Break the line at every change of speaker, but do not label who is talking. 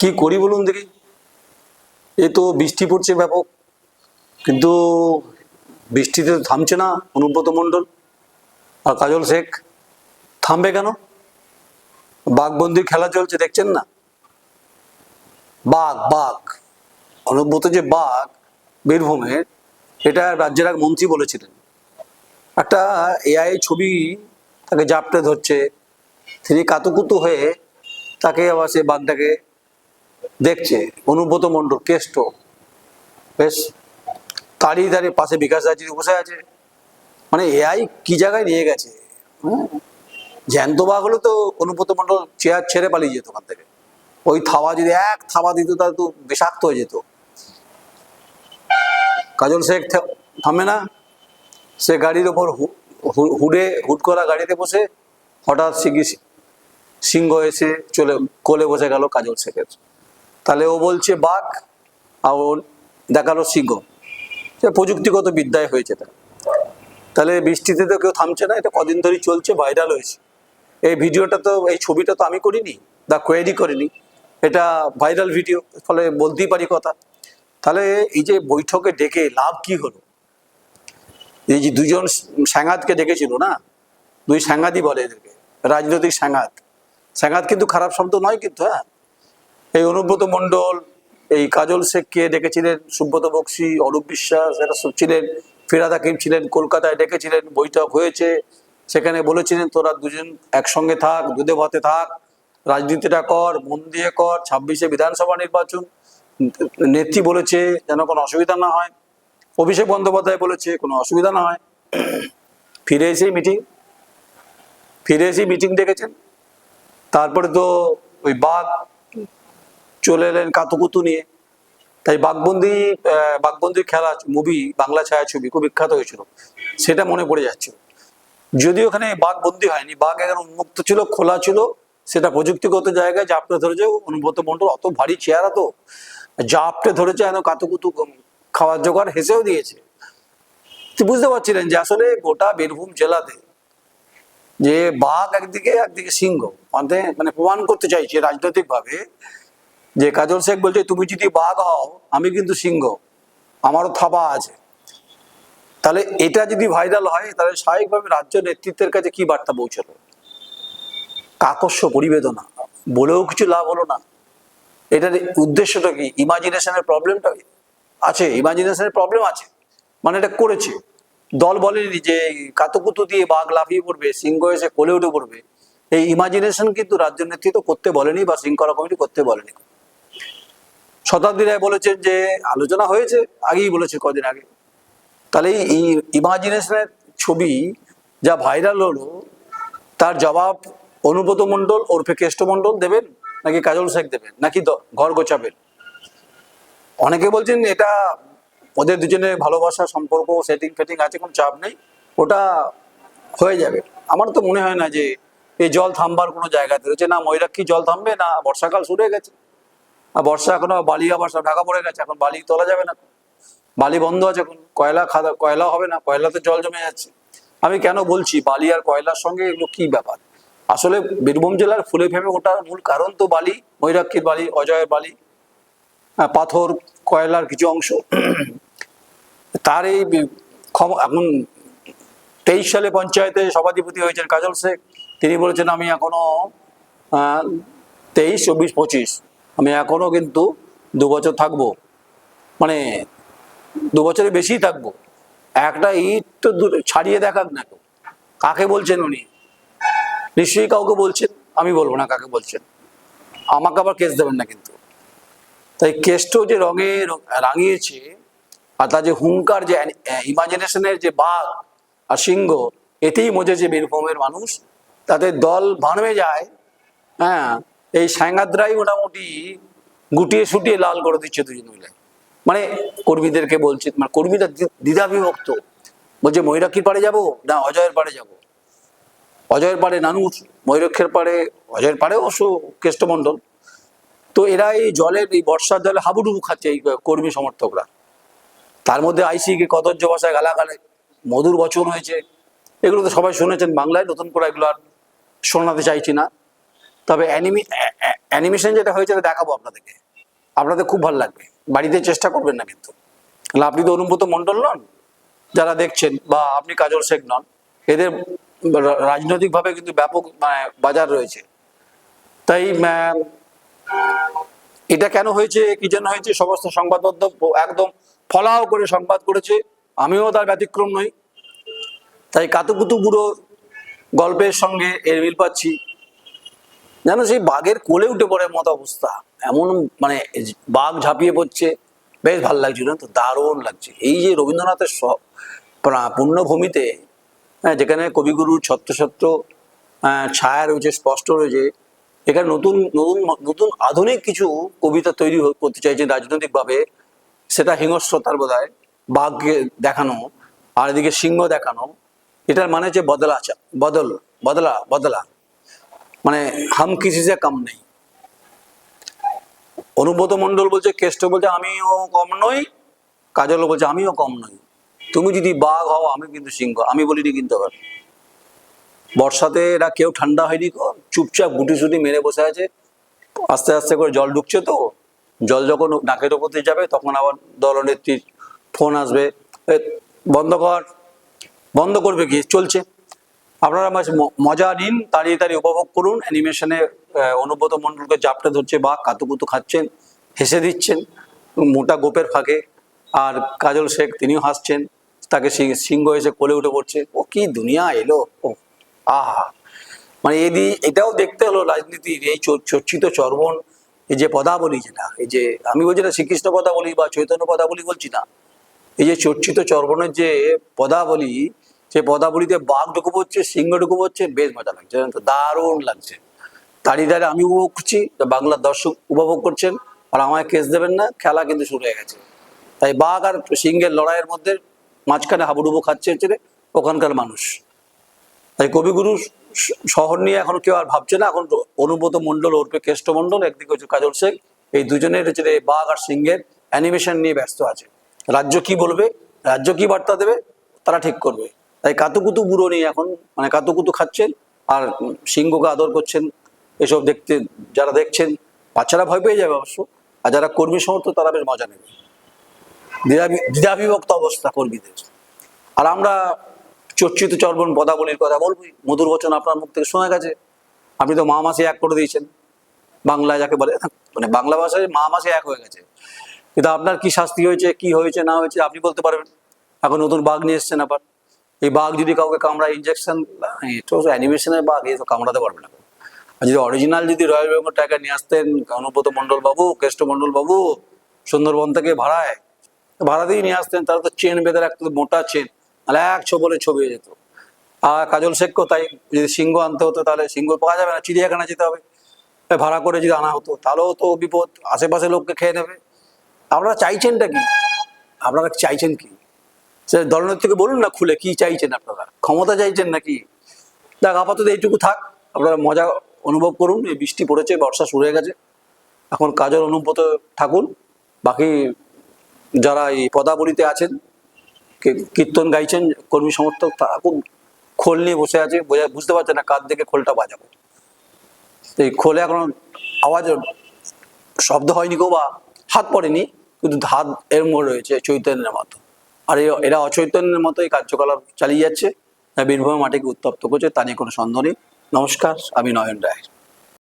কি করি বলুন দেখি। এ তো বৃষ্টি পড়ছে ব্যাপক, কিন্তু বৃষ্টিতে থামছে না অনুব্রত মণ্ডল আর কাজল শেখ। থামবে কেন? বাঘবন্দির খেলা চলছে, দেখছেন না? বাঘ বাঘ। অনুব্রত যে বাঘ বীরভূমের এটা রাজ্যের এক মন্ত্রী বলেছিলেন। একটা এআই ছবি তাকে জাপটে ধরছে। তিনি কাতুকুতু হয়ে তাকে আবার সে বাঘটাকে দেখছে, অনুব্রত মণ্ডল, কেষ্ট। বেশ, দাঁড়িয়ে দাঁড়িয়ে পাশে বিকাশ রাজি বসে আছে। মানে এআই কি জায়গায় নিয়ে গেছে? জ্যান্ত বাঘ হলে তো অনুব্রত মণ্ডল চেয়ার ছেড়ে পালিয়ে যেত ওখান থেকে। ওই থাবা যদি এক থাবা দিত, তাহলে তো বিষাক্ত হয়ে যেত। কাজল শেখ থামে না। সে গাড়ির ওপর হুডে হুড করা গাড়িতে বসে হঠাৎ সিগি, সিংহ এসে চলে, কোলে বসে গেল কাজল শেখের। তাহলে ও বলছে, বাঘ আর দেখাল সিংহ। প্রযুক্তিগত বিদ্যায় হয়েছে তাহলে বৃষ্টিতে তো কেউ থামছে না, এটা কদিন ধরেই চলছে, ভাইরাল হয়েছে। এই ভিডিওটা তো, এই ছবিটা তো আমি করিনি দা কোয়েরি করিনি, এটা ভাইরাল ভিডিও ফলে বলতেই পারি কথা। তাহলে এই যে বৈঠকে ডেকে লাভ কি হলো? এই যে দুজন স্যাঙাতকে ডেকেছিল না, দুই স্যাঙাতই বলে এদেরকে, রাজনৈতিক স্যাঙাত স্যাঙাত কিন্তু খারাপ শব্দ নয় কিন্তু হ্যাঁ? এই অনুব্রত মণ্ডল, এই কাজল শেখকে ডেকেছিলেন, সুব্রত বক্সি, অরূপ বিশ্বাস, এরা সব ছিলেন, ফিরাদ হাকিম ছিলেন, কলকাতায় ডেকেছিলেন, বৈঠক হয়েছে। সেখানে বলেছিলেন, তোরা দুজন একসঙ্গে থাক দুধে ভাতে থাক, রাজনীতিটা কর, মন দিয়ে কর, ছাব্বিশে বিধানসভা নির্বাচন। নেত্রী বলেছে, যেন কোনো অসুবিধা না হয়। অভিষেক বন্দ্যোপাধ্যায় বলেছে, কোনো অসুবিধা না হয়। ফিরে এসেই মিটিং। ফিরে এসেই মিটিং ডেকেছেন। তারপরে তো ওই বাঘ চলে এলেন কাতুকুতু নিয়ে। তাই বাঘবন্দি বাঘবন্দির খেলা মুভি বাংলা ছায়াছবি খুব বিখ্যাত হয়েছিল। সেটা মনে পড়ে যাচ্ছিল। যদিও ওখানে বাঘ বন্দি হয়নি, বাঘ এখন উন্মুক্ত ছিল, খোলা ছিল, সেটা প্রযুক্তিগত জায়গায় জাপটে ধরেছে, অনুব্রত মন্ডল অত ভারী চেয়ারা তো, জাপটে ধরেছে এখন কাতুকুতু খাওয়ার জোগাড় হেসেও দিয়েছে। বুঝতে পারছিলেন যে আসলে গোটা বীরভূম জেলাতে যে বাঘ একদিকে একদিকে সিংহ মানে মানে প্রমাণ করতে চাইছে রাজনৈতিকভাবে যে কাজল শেখ বলছে, তুমি যদি বাঘ হও, আমি কিন্তু সিংহ। আমারও থাবা আছে। তাহলে এটা যদি ভাইরাল হয়, তাহলে স্বাভাবিকভাবে রাজ্য নেতৃত্বের কাছে কি বার্তা পৌঁছলো? কাকস্য পরিবেদনা। বলেও কিছু লাভ হলো না। এটার উদ্দেশ্যটা কি? ইমাজিনেশনের প্রবলেমটা আছে ইমাজিনেশনের প্রবলেম আছে। মানে এটা করেছে। দল বলেনি যে কাতুকুতু দিয়ে বাঘ লাফিয়ে পড়বে, সিংহ এসে কোলে উঠে পড়বে। এই ইমাজিনেশন কিন্তু রাজ্য নেতৃত্ব করতে বলেনি বা শৃঙ্খলা কমিটি করতে বলেনি। শতাব্দী রায় বলেছেন যে আলোচনা হয়েছে, আগেই বলেছে কদিন আগে। তাহলে এই ইমাজিনেশনের ছবি যা ভাইরাল হলো, তার জবাব অনুব্রত মণ্ডল, ওরফে কেষ্ট মণ্ডল দেবেন, নাকি কাজল শেখ দেবেন, নাকি ঘর গোছাবেন? অনেকে বলছেন এটা ওদের দুজনের ভালোবাসা, সম্পর্ক সেটিং ফেটিং আছে, কোনো চাপ নেই, ওটা হয়ে যাবে। আমার তো মনে হয় না যে এই জল থামবার কোনো জায়গাতে রয়েছে, না ময়ূরাক্ষী জল থামবে, না বর্ষাকাল শুরু হয়ে গেছে। বর্ষা এখনও বালি আবার সব ঢাকা পড়ে গেছে, এখন বালি তোলা যাবে না। বালি বন্ধ আছে এখন, কয়লা খাদা, কয়লা হবে না, কয়লাতে জল জমে যাচ্ছে। আমি কেন বলছি, বালি আর কয়লার সঙ্গে এগুলো কি ব্যাপার? আসলে বীরভূম জেলার ফুলে ফেমে ওঠার মূল কারণ তো বালি, ময়ূরাক্ষীর বালি, অজয়ের বালি পাথর, কয়লার কিছু অংশ। তার এই এখন তেইশ সালে পঞ্চায়েতে সভাধিপতি হয়েছেন কাজল শেখ। তিনি বলেছেন, আমি এখনও তেইশ, চব্বিশ, পঁচিশ আমি এখনও কিন্তু দু বছর থাকব। মানে দু বছরের বেশি থাকব। একটা ইট তো ছাড়িয়ে দেখাক না কেউ। কাকে বলছেন উনি? নিশ্চয়ই কাউকে বলছেন? আমি বলব না কাকে বলছেন। আমাকে আবার কেস দেবেন না কিন্তু। তাই কেসটাও যে রঙে রাঙিয়েছে আর তার যে হুঙ্কার, যে ইমাজিনেশনের যে বাঘ আর সিংহ, এতেই মজেছে বীরভূমের মানুষ। তাদের দল ভানবে যায়। হ্যাঁ এই সাংগাদ্রাই মোটামুটি গুটিয়ে সুটিয়ে লাল করে দিচ্ছে দুজন মিলে। মানে কর্মীদেরকে বলছে মানে কর্মীরা দ্বি- দ্বিধাবিভক্ত। বলছে ময়ূরাক্ষীর পাড়ে যাব না অজয়ের পাড়ে যাব? অজয়ের পাড়ে নানুর ময়ূরক্ষের পাড়ে, অজয়ের পাড়ে অবশ্য কেষ্টমণ্ডল। তো এরা এই জলের এই বর্ষার জলে হাবুডুবু খাচ্ছে এই কর্মী সমর্থকরা। তার মধ্যে আইসিকে কদর্য ভাষায় গালাগালে, মধুর বচন হয়েছে। এগুলো তো সবাই শুনেছেন বাংলায়, নতুন করে এগুলো আর শোনাতে চাইছি না। তবে অ্যানিমি অ্যানিমেশন যেটা হয়েছে দেখাবো আপনাদেরকে। আপনাদের খুব ভালো লাগবে। বাড়িতে চেষ্টা করবেন না কিন্তু। আপনি তো অনুব্রত মণ্ডল নন, যারা দেখছেন, বা আপনি কাজল শেখ নন। এদের রাজনৈতিকভাবে কিন্তু ব্যাপক মানে বাজার রয়েছে। তাই এটা কেন হয়েছে, কি জন্য হয়েছে, সমস্ত সংবাদপত্র একদম ফলাও করে সংবাদ করেছে। আমিও তার ব্যতিক্রম নই। তাই কাতুকুতু বুড়ো গল্পের সঙ্গে এর মিল পাচ্ছি। যেন সেই বাঘের কোলে উঠে পড়ার মতো অবস্থা। এমন মানে বাঘ ঝাঁপিয়ে পড়ছে। বেশ ভালো লাগছিল তো দারুণ লাগছে। এই যে রবীন্দ্রনাথের সব প্রা- পুণ্যভূমিতে হ্যাঁ যেখানে কবিগুরুর ছত্র ছত্র আহ, ছায়া রয়েছে স্পষ্ট রয়েছে এখানে নতুন নতুন নতুন আধুনিক কিছু কবিতা তৈরি করতে চাইছে রাজনৈতিকভাবে সেটা হিংস্রতার বোধ হয় বাঘকে দেখানো আর এদিকে সিংহ দেখানো এটার মানে হচ্ছে বদলা চা- বদল বদলা বদলা। মানে হাম কিসি সে কম নেই। অনুব্রত মন্ডল বলছে, কেষ্ট বলছে, আমিও কম নই। কাজল বলছে, আমিও কম নই। তুমি যদি বাঘ হও, আমি কিন্তু সিংহ, আমি বলিনি কিন্তু বর্ষাতে এরা কেউ ঠান্ডা হয়নি। চুপচাপ গুটি সুটি মেরে বসে আছে। আস্তে আস্তে করে জল ঢুকছে তো। জল যখন নাকের ওপর দিয়ে যাবে, তখন আবার দলনেত্রীর ফোন আসবে বন্ধ কর, বন্ধ করবে কি? চলছে। আপনারা মজা নিন, তাড়িয়ে তাড়িয়ে উপভোগ করুন, অ্যানিমেশনে অনুব্রত মণ্ডলকে জাপটা ধরছে বা কাতুকুতু খাচ্ছেন, হেসে দিচ্ছেন, মোটা গোপের ফাঁকে, আর কাজল শেখ তিনিও হাসছেন, তাকে সিংহ এসে কোলে উঠে পড়ছে, ও কি দুনিয়া এলো? ও, আহা। মানে এদি এটাও দেখতে হলো রাজনীতির এই চর্চিত চর্বণ এই যে পদাবলী যেটা, এই যে আমি বলছি না শ্রীকৃষ্ণ পদাবলী বা চৈতন্য পদাবলী বলছি না, এই যে চর্চিত চর্বণের যে পদাবলী সে পদাবলীতে বাঘ ঢুকে পড়ছে, সিংহ ঢুকে পড়ছে, বেশ মজা লাগছে দারুণ লাগছে। দাঁড়িয়ে দাঁড়িয়ে আমি উপভোগ করছি বাংলার দর্শক উপভোগ করছেন, আর আমায় কেস দেবেন না, খেলা কিন্তু শুরু হয়ে গেছে। তাই বাঘ আর সিংহের লড়াইয়ের মধ্যে মাঝখানে হাবুডুবু খাচ্ছে হচ্ছে ওখানকার মানুষ। তাই কবিগুরু শহর নিয়ে এখন কেউ আর ভাবছে না, এখন অনুব্রত মণ্ডল ওরপে কেষ্ট মণ্ডল, একদিকে হচ্ছে কাজল শেখ এই দুজনের হচ্ছে বাঘ আর সিংহের অ্যানিমেশন নিয়ে ব্যস্ত আছে। রাজ্য কি বলবে, রাজ্য কি বার্তা দেবে, তারা ঠিক করবে। তাই কাতুকুতু বুড়ো নেই এখন। মানে কাতুকুতু খাচ্ছেন আর সিংহকে আদর করছেন, এসব দেখতে যারা দেখছেন, বাচ্চারা ভয় পেয়ে যাবে অবশ্য। আর যারা কর্মী সমর্থ তারা বেশ মজা নেবে। দ্বিধাবি- দ্বিধাবিভক্ত অবস্থা কর্মীদের। আর আমরা চর্চিত চর্বণ পদাবলীর কথা বলবই। মধুর বচন আপনার মুখ থেকে শোনা গেছে? আপনি তো মা মাসে এক করে দিয়েছেন। বাংলায় যাকে বলে মানে বাংলা ভাষায় মা মাসে এক হয়ে গেছে। কিন্তু আপনার কি শাস্তি হয়েছে, কি হয়েছে, না হয়েছে, আপনি বলতে পারবেন। এখন নতুন বাঘ নিয়ে এসছেন আবার। এই বাঘ যদি কাউকে কামড়া ইঞ্জেকশন তো অ্যানিমেশনের বাঘ এই তো কামড়াতে পারবে না। আর যদি অরিজিনাল যদি রয়্যাল বেঙ্গল টাইগার নিয়ে আসতেন, অনুব্রত মণ্ডল বাবু, কেষ্ট মণ্ডল বাবু, সুন্দরবন থেকে ভাড়ায়, ভাড়া ভাড়াতেই নিয়ে আসতেন তারা তো চেন বেঁধে রাখতো, মোটা চেন তাহলে এক ছবলে ছবি হয়ে যেত। আর কাজল শেখকেও তাই, যদি সিংহ আনতে হতো, তাহলে সিংহ পাওয়া যাবে না, চিড়িয়াখানা যেতে হবে। ভাড়া করে যদি আনা হতো, তাহলেও তো বিপদ, আশেপাশে লোককে খেয়ে নেবে। আপনারা চাইছেনটা কি? আপনারা চাইছেন কি? দলনেত্রীকে বলুন না খুলে, কি চাইছেন আপনারা? ক্ষমতা চাইছেন নাকি? দেখ, আপাতত এইটুকু থাক, আপনারা মজা অনুভব করুন, এই বৃষ্টি পড়েছে, বর্ষা শুরু হয়ে গেছে। এখন কাজের অনুব্রত থাকুন, বাকি যারা এই পদাবলিতে আছেন, কে- কীর্তন গাইছেন, কর্মী সমর্থক তারা খুব খোল নিয়ে বসে আছে, বোঝা, বুঝতে পারছে না কার দিকে খোলটা বাজাবো। এই খোলে এখন আওয়াজ, শব্দ হয়নি গো বা, হাত পড়েনি, কিন্তু হাত এর মোড় রয়েছে চৈতন্যের মতো। আর এরা অচৈতন্যের মতোই কার্যকলাপ চালিয়ে যাচ্ছে। বীরভূমের মাটিকে উত্তপ্ত করছে, তা নিয়ে কোনো সন্দেহ নেই। নমস্কার, আমি নয়ন রায়।